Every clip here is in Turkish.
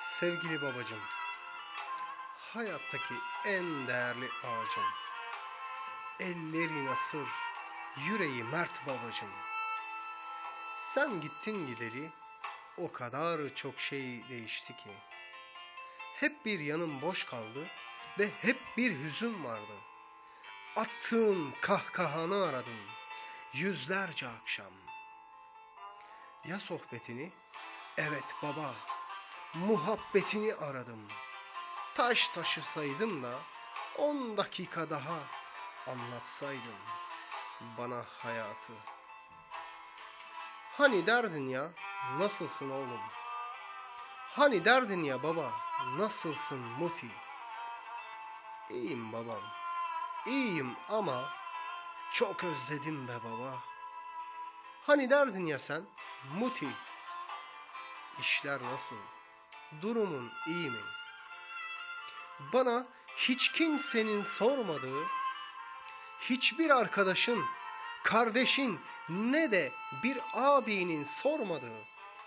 Sevgili babacım, hayattaki en değerli ağacım. Elleri nasır, yüreği mert babacım. Sen gittin gideli, o kadar çok şey değişti ki. Hep bir yanım boş kaldı ve hep bir hüzün vardı. Attığın kahkahanı aradım yüzlerce akşam. Ya sohbetini? Evet baba, muhabbetini aradım. Taş taşısaydım da on dakika daha anlatsaydın bana hayatı. Hani derdin ya, nasılsın oğlum? Hani derdin ya baba, nasılsın Muti? İyiyim babam, iyiyim ama çok özledim be baba. Hani derdin ya sen, Muti? İşler nasıl? Durumun iyi mi? Bana hiç kimsenin sormadığı, hiçbir arkadaşın, kardeşin ne de bir abinin sormadığı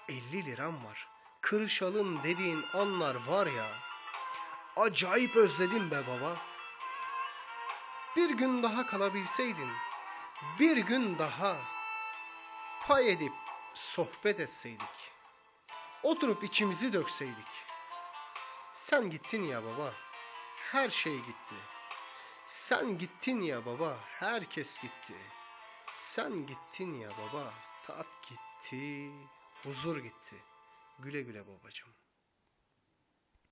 50 liram var. Kırışalım dediğin anlar var ya. Acayip özledim be baba. Bir gün daha kalabilseydin, bir gün daha pay edip sohbet etseydik. Oturup içimizi dökseydik. Sen gittin ya baba. Her şey gitti. Sen gittin ya baba. Herkes gitti. Sen gittin ya baba. Tat gitti. Huzur gitti. Güle güle babacığım.